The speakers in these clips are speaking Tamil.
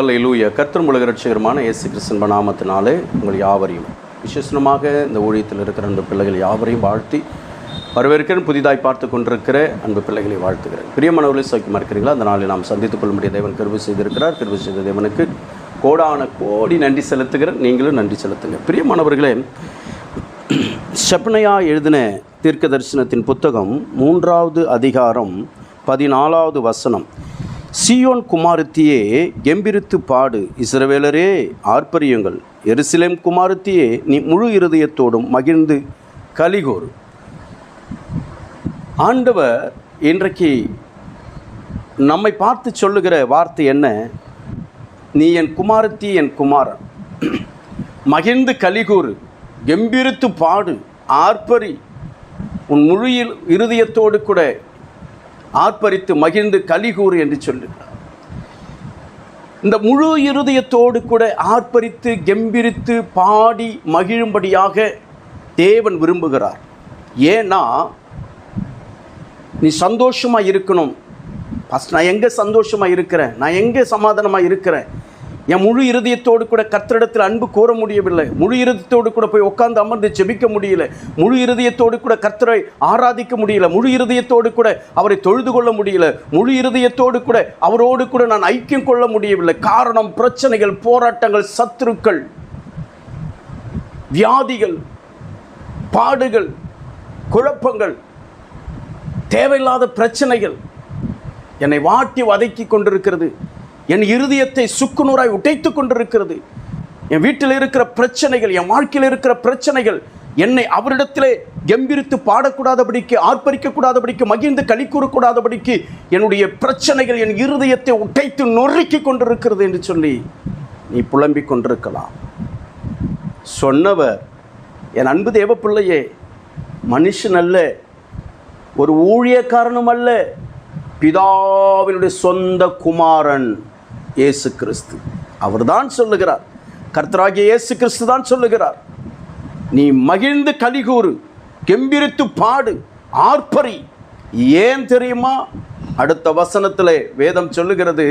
அல்லேலூயா. கர்த்தர் முழுக ரட்சகரமான இயேசு கிறிஸ்தன் நாமத்தினாலே உங்கள் யாவரையும் விசேஷமாக இந்த ஊழியத்தில் இருக்கிற அன்பு பிள்ளைகள் யாவரையும் வாழ்த்தி வரவேற்கிறேன். புதிதாய் பார்த்து கொண்டிருக்கிற அன்பு பிள்ளைகளை வாழ்த்துகிறேன். பிரியமானவர்களே சௌக்கியமாக இருக்கிறீங்களா அந்த நாளில் நாம் சந்தித்துக் கொள்ள முடிய தேவன் கருவு செய்திருக்கிறார். கருவு செய்த தேவனுக்கு கோடான கோடி நன்றி செலுத்துகிறேன். நீங்களும் நன்றி செலுத்துங்க. பிரியமானவர்களே ஷப்னையா எழுதின தீர்க்க தரிசனத்தின் புத்தகம் மூன்றாவது அதிகாரம் பதினாலாவது வசனம். சியோன் குமாரத்தியே கெம்பிரித்து பாடு இஸ்ரவேலரே ஆர்ப்பரியுங்கள். எருசலேம் குமாரத்தியே நீ முழு இருதயத்தோடும் மகிழ்ந்து கலிகோர் ஆண்டவர் இன்றைக்கு நம்மை பார்த்து சொல்லுகிற வார்த்தை என்ன? நீ என் குமாரத்தி என் குமாரன். மகிழ்ந்து கலிகூறு கெம்பிரித்து பாடு ஆர்ப்பரி. உன் முழு இருதயத்தோடு கூட ஆர்ப்பரித்து மகிழ்ந்து கலிகூறு என்று சொல்லுகிறார் இந்த முழு இருதயத்தோடு கூட ஆர்ப்பரித்து கெம்பிரித்து பாடி மகிழும்படியாக தேவன் விரும்புகிறார். ஏன்னா நீ சந்தோஷமாக இருக்கணும். ஃபஸ்ட் நான் எங்கே சந்தோஷமாக இருக்கிறேன்? நான் எங்கே சமாதானமாக இருக்கிறேன்? என் முழு இருதயத்தோடு கூட கர்த்தரிடத்தில் அன்பு கோர முடியவில்லை. முழு இருதயத்தோடு கூட போய் உட்காந்து அமர்ந்து செபிக்க முடியல. முழு இருதயத்தோடு கூட கர்த்தரை ஆராதிக்க முடியல. முழு இருதயத்தோடு கூட அவரை தொழுது கொள்ள முடியல. முழு இருதயத்தோடு கூட அவரோடு கூட நான் ஐக்கியம் கொள்ள முடியவில்லை. காரணம் பிரச்சனைகள் போராட்டங்கள் சத்துருக்கள் வியாதிகள் பாடுகள் குழப்பங்கள் தேவையில்லாத பிரச்சனைகள் என்னை வாட்டி வதக்கி கொண்டிருக்கிறது. என் இருதயத்தை சுக்குநூறாய் உடைத்து கொண்டிருக்கிறது. என் வீட்டில் இருக்கிற பிரச்சனைகள் என் வாழ்க்கையில் இருக்கிற பிரச்சனைகள் என்னை அவரிடத்திலே கம்பீரித்து பாடக்கூடாதபடிக்கு ஆர்ப்பரிக்கக்கூடாதபடிக்கு மகிழ்ந்து களி கூறக்கூடாதபடிக்கு என்னுடைய பிரச்சனைகள் என் இருதயத்தை உடைத்து நொறுக்கி கொண்டிருக்கிறது என்று சொல்லி நீ புலம்பிக் கொண்டிருக்கலாம். சொன்னவர் என் அன்பு தேவ பிள்ளையே மனுஷன் அல்ல ஒரு ஊழியக்காரனும் அல்ல பிதாவினுடைய சொந்த குமாரன். இயேசு கிறிஸ்து. அவர்தான் சொல்லுகிறார். கர்த்தராகிய இயேசு கிறிஸ்து தான் சொல்லுகிறார். நீ மகிழ்ந்து கலிகூறு கெம்பிரித்து பாடு ஆர்ப்பரி. ஏன் தெரியுமா? அடுத்த வசனத்தில் வேதம் சொல்லுகிறது.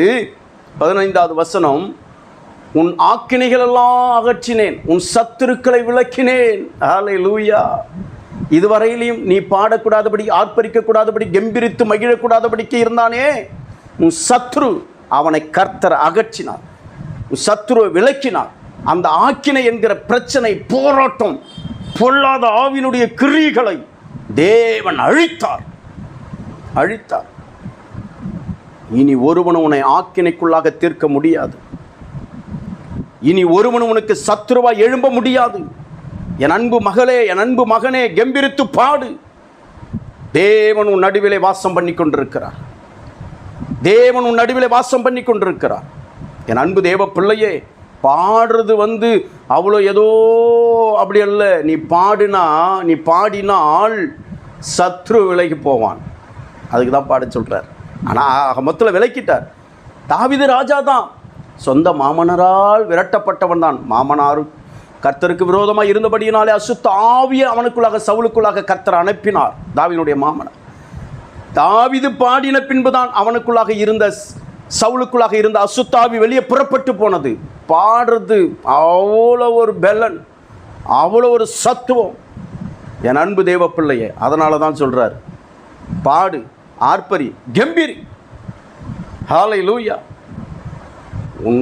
பதினைந்தாவது வசனம் உன் ஆக்கினைகள் எல்லாம் அகற்றினேன் உன் சத்துருக்களை விளக்கினேன். ஆலை லூயா இதுவரையிலையும் நீ பாடக்கூடாதபடி ஆர்ப்பரிக்கக்கூடாதபடி கெம்பிரித்து மகிழக்கூடாதபடிக்கு இருந்தானே? உன் சத்ரு அவனை கர்த்தர் அகற்றினார். உன் சத்ருவை விளக்கினார் அந்த ஆக்கினை என்கிற பிரச்சனை போராட்டம் பொல்லாத ஆவினுடைய கிரிகளை தேவன் அழித்தார். அழித்தார். இனி ஒருவனும் உன்னை ஆக்கினைக்குள்ளாக தீர்க்க முடியாது. இனி ஒருவனும் உனக்கு சத்துருவாய் எழும்ப முடியாது. என் அன்பு மகளே என் அன்பு மகனே கெம்பிரித்து பாடு. தேவன் உன் நடுவிலே வாசம் பண்ணி கொண்டிருக்கிறார் தேவன் உன் நடுவில் வாசம் பண்ணி கொண்டிருக்கிறார். என் அன்பு தேவ பிள்ளையே பாடுறது வந்து அவ்வளோ ஏதோ அப்படி அல்ல. நீ பாடினா நீ பாடினால் சத்ரு விலைக்கு போவான். அதுக்கு தான் பாட சொல்கிறார் ஆனால் மொத்தத்தில் விலக்கிட்டார் தாவிது ராஜா தான். சொந்த மாமனரால் விரட்டப்பட்டவன் தான். மாமனாரும் கர்த்தருக்கு விரோதமாக இருந்தபடியினாலே அசுத்த ஆவிய அவனுக்குள்ளாக சவுளுக்குள்ளாக கர்த்தர் அனுப்பினார். தாவினுடைய மாமனார். தாவிது பாடின பின்புதான் அவனுக்குள்ளாக இருந்த சவுளுக்குள்ளாக சவுலுக்குள்ளாக இருந்த அசுத்தாவி வெளியே புறப்பட்டு போனது. பாடுறது அவ்வளோ ஒரு பெலன் அவ்வளோ ஒரு சத்துவம். என் அன்பு தேவ பிள்ளையே அதனால தான் சொல்கிறார் பாடு ஆர்ப்பரி கம்பீரி. ஹாலை லூயா உன்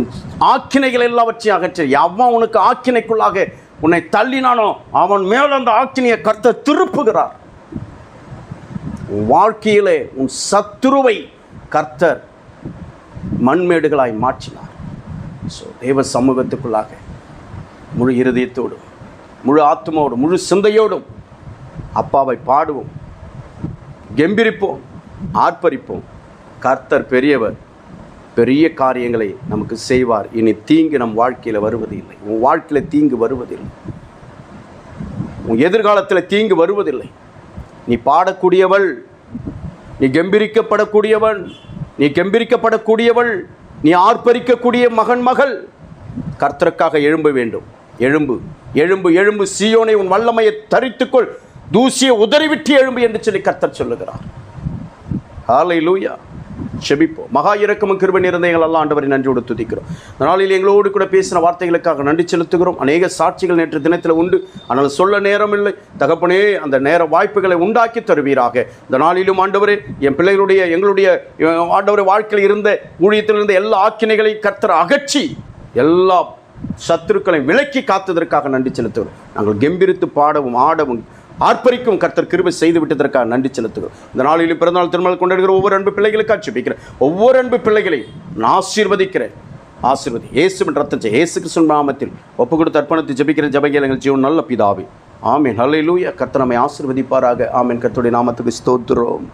ஆக்கினைகள் எல்லாவற்றையும் அகற்ற. எவன் உனக்கு ஆக்கினைக்குள்ளாக உன்னை தள்ளினானோ அவன் மேல் அந்த ஆக்கினையை கர்த்த திருப்புகிறார். உன் வாழ்க்கையிலே உன் சத்துருவை கர்த்தர் மண்மேடுகளாய் மாற்றினார். ஸோ தேவ சமூகத்துக்குள்ளாக முழு இருதயத்தோடும் முழு ஆத்மாவோடும் முழு சிந்தையோடும் அப்பாவை பாடுவோம் கெம்பிரிப்போம் ஆர்ப்பரிப்போம். கர்த்தர் பெரியவர் பெரிய காரியங்களை நமக்கு செய்வார். இனி தீங்கு நம் வாழ்க்கையில் வருவதில்லை. உன் வாழ்க்கையில் தீங்கு வருவதில்லை. உன் எதிர்காலத்தில் தீங்கு வருவதில்லை. நீ பாடக்கூடியவள் நீ கெம்பிரிக்கப்படக்கூடியவன் நீ கெம்பிரிக்கப்படக்கூடியவள் நீ ஆர்ப்பரிக்கக்கூடிய மகன் மகள். கர்த்தருக்காக எழும்ப வேண்டும். எழும்பு எழும்பு எழும்பு. சீயோனை உன் வல்லமையை தரித்துக்கொள். தூசியை உதறிவிட்டு எழும்பு என்று சொல்லி கர்த்தர் சொல்லுகிறார். ஹாலை லூயா செபிப்போம். மகா இறக்கமும் கிருபை நிறைந்த எங்கள் எல்லாம் ஆண்டவரை நன்றியோடு துதிக்கிறோம். இந்த நாளில் எங்களோடு கூட பேசின வார்த்தைகளுக்காக நன்றி செலுத்துகிறோம். அநேக சாட்சிகள் நேற்று தினத்தில் உண்டு. ஆனால் சொல்ல நேரம் இல்லை தகப்பனே அந்த நேர வாய்ப்புகளை உண்டாக்கி தருவீராக. இந்த நாளிலும் ஆண்டவரே என் பிள்ளைகளுடைய எங்களுடைய ஆண்டவர் ஆண்டவரை வாழ்க்கையில் இருந்த ஊழியத்தில் இருந்த எல்லா ஆக்கினைகளை கர்த்தர் அகற்றி எல்லா சத்துருக்களை விலக்கி காத்ததற்காக நன்றி செலுத்துகிறோம். நாங்கள் கெம்பிரித்து பாடவும் ஆடவும் ஆர்ப்பரிக்கும் கர்த்தர் கிருபை செய்து விட்டதற்காக நன்றி செலுத்துகிறோம். இந்த நாளிலும் பிறந்தநாள் திருமணம் கொண்டாடுகிற ஒவ்வொரு அன்பு பிள்ளைகளுக்காக ஜெபிக்கிறேன் ஒவ்வொரு அன்பு பிள்ளைகளையும் நான் ஆசீர்வதிக்கிறேன். ஆசீர்வதி. இயேசுவின் ரத்தத்தை இயேசு கிறிஸ்துவின் நாமத்தில் ஒப்பு கொடுத்து அர்ப்பணத்தை ஜபிக்கிற ஜபங்கள் ஜீவன் நல்ல பிதாவே. ஆமீன். ஹல்லேலூயா கர்த்தர் நம்மை ஆசீர்வதிப்பாராக. ஆமீன். கர்த்தருடைய நாமத்துக்கு ஸ்தோத்துறோம்